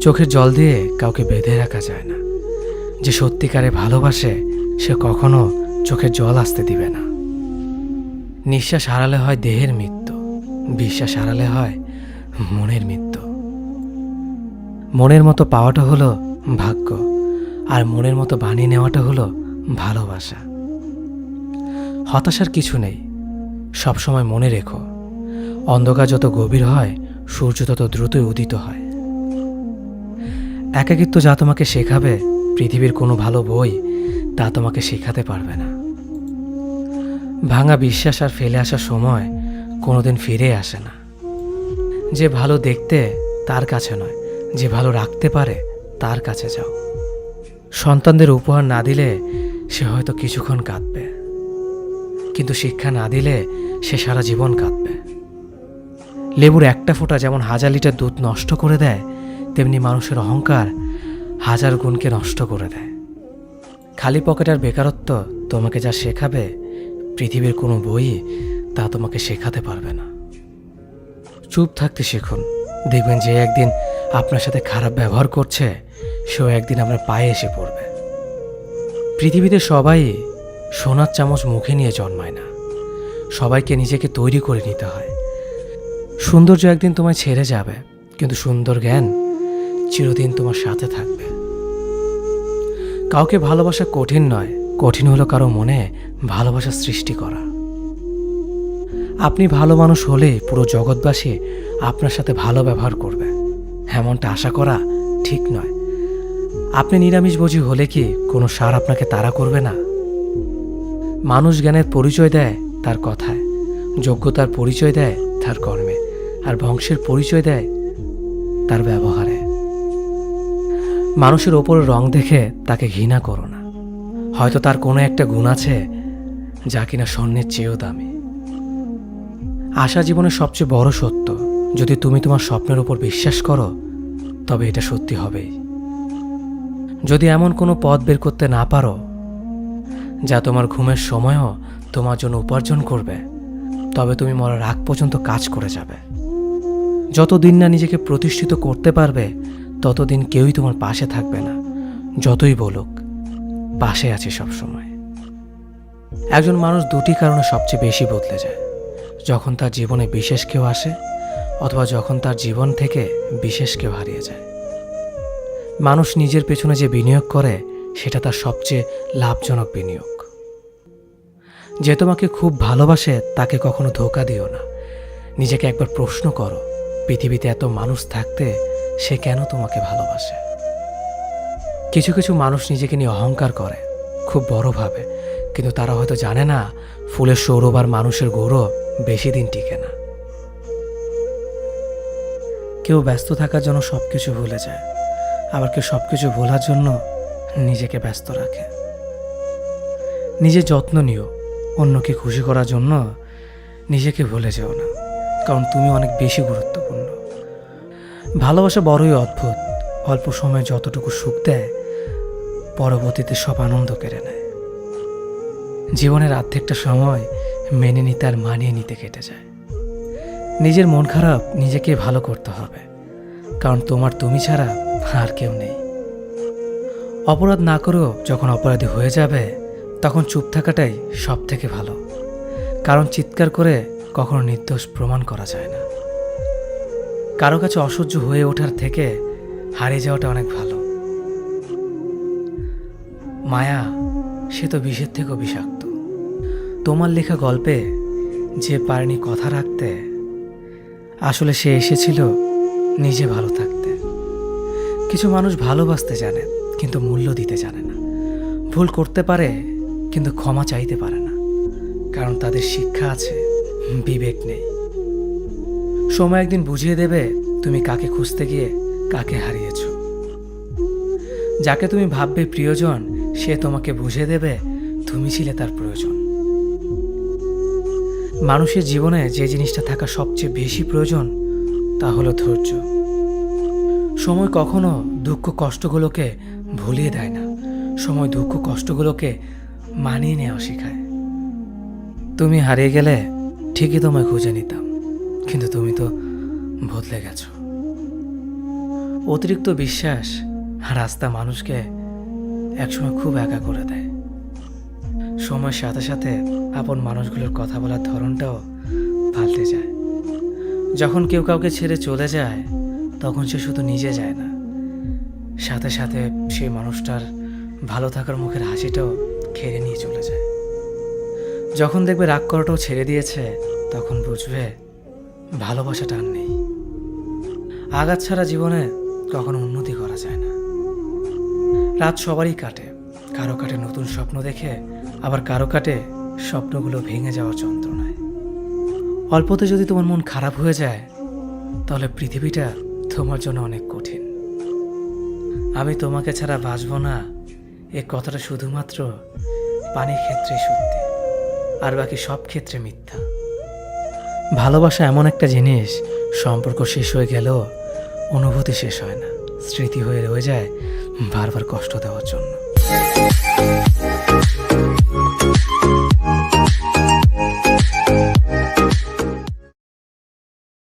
চোখের জল দিয়ে কাউকে বেঁধে রাখা যায় না। যে সত্যিকারে ভালোবাসে, সে কখনো চোখের জল আসতে দিবে না। নিঃশ্বাস হারালে হয় দেহের মৃত্যু, বিশ্বাস হারালে হয় মনের মৃত্যু। মনের মতো পাওয়াটা হলো ভাগ্য, আর মনের মতো বানিয়ে নেওয়াটা হলো ভালোবাসা। হতাশার কিছু নেই, সবসময় মনে রেখো, অন্ধকার যত গভীর হয়, সূর্য তত দ্রুতই উদিত হয়। একাকিত্ব যা তোমাকে শেখাবে, পৃথিবীর কোনো ভালো বই তা তোমাকে শেখাতে পারবে না। ভাঙা বিশ্বাস আর ফেলে আসার সময় কোনোদিন ফিরে আসে না। যে ভালো দেখতে, তার কাছে নয়। যে ভালো রাখতে পারে, তার কাছে যাও। সন্তানদের উপহার না দিলে সে হয়তো কিছুক্ষণ কাঁদবে। কিন্তু শিক্ষা না দিলে সে সারা জীবন কাঁদবে। লেবুর একটা ফোঁটা যেমন হাজার লিটার দুধ নষ্ট করে দেয় তেমনি মানুষের অহংকার হাজার গুণকে নষ্ট করে দেয়। খালি পকেটের বেকারত্ব তোমাকে যা শেখাবে, পৃথিবীর কোনো বই তা তোমাকে শেখাতে পারবে না। চুপ থাকতে শিখুন। দেখবেন যে একদিন আপনার সাথে খারাপ ব্যবহার করছে, সেও একদিন আপনার পায়ে এসে পড়বে। পৃথিবীতে সবাই সোনার চামচ মুখে নিয়ে জন্মায় না। সবাইকে নিজেকে তৈরি করে নিতে হয়। সৌন্দর্য একদিন তোমায় ছেড়ে যাবে, কিন্তু সুন্দর জ্ঞান চিরদিন তোমার সাথে থাকবে। কাউকে ভালোবাসা কঠিন নয়, কঠিন হলো কারও মনে ভালোবাসা সৃষ্টি করা। আপনি ভালো মানুষ হলে পুরো জগৎবাসী আপনার সাথে ভালো ব্যবহার করবে। এমনটা আশা করা ঠিক নয়। আপনি নিরামিষভোজী হলে কি কোনো সার আপনাকে তাড়া করবে না? মানুষ জ্ঞানের পরিচয় দেয় তার কথায়, যোগ্যতার পরিচয় দেয় তার কর্মে, আর বংশের পরিচয় দেয় তার ব্যবহারে। মানুষের ওপরে রং দেখে তাকে ঘৃণা করো না। হয়তো তার কোনো একটা গুণ আছে যা কিনা স্বর্ণের চেয়েও দামি। আশা জীবনের সবচেয়ে বড় সত্য, যদি তুমি তোমার স্বপ্নের উপর বিশ্বাস করো, তবে এটা সত্যি হবেই। যদি এমন কোনো পথ বের করতে না পারো, যা তোমার ঘুমের সময়ও তোমার জন্য উপার্জন করবে, তবে তুমি মরার আগ পর্যন্ত কাজ করে যাবে। যতদিন না নিজেকে প্রতিষ্ঠিত করতে পারবে ততদিন কেউই তোমার পাশে থাকবে না, যতই বলুক, পাশে আছে সবসময়। একজন মানুষ দুটি কারণে সবচেয়ে বেশি বদলে যায়। যখন তার জীবনে বিশেষ কেউ আসে, অথবা যখন তার জীবন থেকে বিশেষ কেউ হারিয়ে যায়। মানুষ নিজের পেছনে যে বিনিয়োগ করে, সেটা তার সবচেয়ে লাভজনক বিনিয়োগ। যে তোমাকে খুব ভালোবাসে, তাকে কখনো ধোকা দিও না। নিজেকে একবার প্রশ্ন করো, পৃথিবীতে এত মানুষ থাকতে সে কেন তোমাকে ভালোবাসে? কিছু কিছু মানুষ নিজেকে নিয়ে অহংকার করে, খুব বড়ভাবে কিন্তু তারা হয়তো জানে না, ফুলের সৌরভ আর মানুষের গৌরব বেশি দিন টিকে না। কেউ ব্যস্ত থাকার জন্য সব কিছু ভুলে যায়, আবার কেউ সব কিছু ভোলার জন্য নিজেকে ব্যস্ত রাখে। নিজের যত্ন নিও, অন্যকে খুশি করার জন্য নিজেকে ভুলে যেও না, কারণ তুমি অনেক বেশি গুরুত্বপূর্ণ। ভালোবাসা বড়ই অদ্ভুত। অল্প সময়ে যতটুকু সুখ দেয়, পরবর্তীতে সব আনন্দ কেড়ে নেয়। জীবনের আর্ধেকটা সময় মেনে নিতে আর মানিয়ে নিতে কেটে যায়। নিজের মন খারাপ নিজেকে ভালো করতে হবে, কারণ তোমার তুমি ছাড়া আর কেউ নেই। অপরাধ না করেও যখন অপরাধী হয়ে যাবে, তখন চুপ থাকাটাই সব থেকে ভালো। কারণ চিৎকার করে কখনো নির্দোষ প্রমাণ করা যায় না। কারও কাছে অসহ্য হয়ে ওঠার থেকে হারিয়ে যাওয়াটা অনেক ভালো। মায়া, সে তো বিষের থেকেও বিষাক্ত। তোমার লেখা গল্পে যে পারেনি কথা রাখতে, আসলে সে এসেছিল নিজে ভালো থাকতে। কিছু মানুষ ভালোবাসতে জানে, কিন্তু মূল্য দিতে জানে না। ভুল করতে পারে, কিন্তু ক্ষমা চাইতে পারে না। কারণ তাদের শিক্ষা আছে, বিবেক নেই। সময় একদিন বুঝিয়ে দেবে তুমি কাকে খুঁজতে গিয়ে কাকে হারিয়েছ। যাকে তুমি ভাববে প্রিয়জন, সে তোমাকে বুঝে দেবে তুমি ছিলে তার প্রয়োজন। মানুষের জীবনে যে জিনিসটা থাকা সবচেয়ে বেশি প্রয়োজন, তা হলো ধৈর্য। সময় কখনো দুঃখ কষ্টগুলোকে ভুলিয়ে দেয় না। সময় দুঃখ কষ্টগুলোকে মানিয়ে নেওয়া শেখায়। তুমি হারিয়ে গেলে ঠিকই তোমায় খুঁজে নিতাম। কিন্তু তুমি তো বদলে গেছো। অতিরিক্ত বিশ্বাস রাস্তা মানুষকে একসময় খুব একা করে দেয়। সময়ের সাথে সাথে আপন মানুষগুলোর কথা বলার ধরনটাও পাল্টে যায়। যখন কেউ কাউকে ছেড়ে চলে যায়, তখন সে শুধু নিজে যায় না। সাথে সাথে সেই মানুষটার ভালো থাকার মুখের হাসিটাও খেড়ে নিয়ে চলে যায়। যখন দেখবে রাগ করাটাও ছেড়ে দিয়েছে, তখন বুঝবে ভালোবাসাটা আর নেই। আঘাত ছাড়া জীবনে কখনো উন্নতি করা যায় না। রাত সবারই কাটে। কারও কাটে নতুন স্বপ্ন দেখে, আবার কারও কাটে স্বপ্নগুলো ভেঙে যাওয়ার যন্ত্রণায়। অল্পতে যদি তোমার মন খারাপ হয়ে যায়, তাহলে পৃথিবীটা তোমার জন্য অনেক কঠিন। আমি তোমাকে ছাড়া বাঁচব না, এ কথাটা শুধুমাত্র পানির ক্ষেত্রে সত্যি। আর বাকি সব ক্ষেত্রে মিথ্যা। ভালোবাসা এমন একটা জিনিস, সম্পর্ক শেষ হয়ে গেল অনুভূতি শেষ হয় না। স্মৃতি হয়ে রয়ে যায় বারবার কষ্ট দেওয়ার জন্য।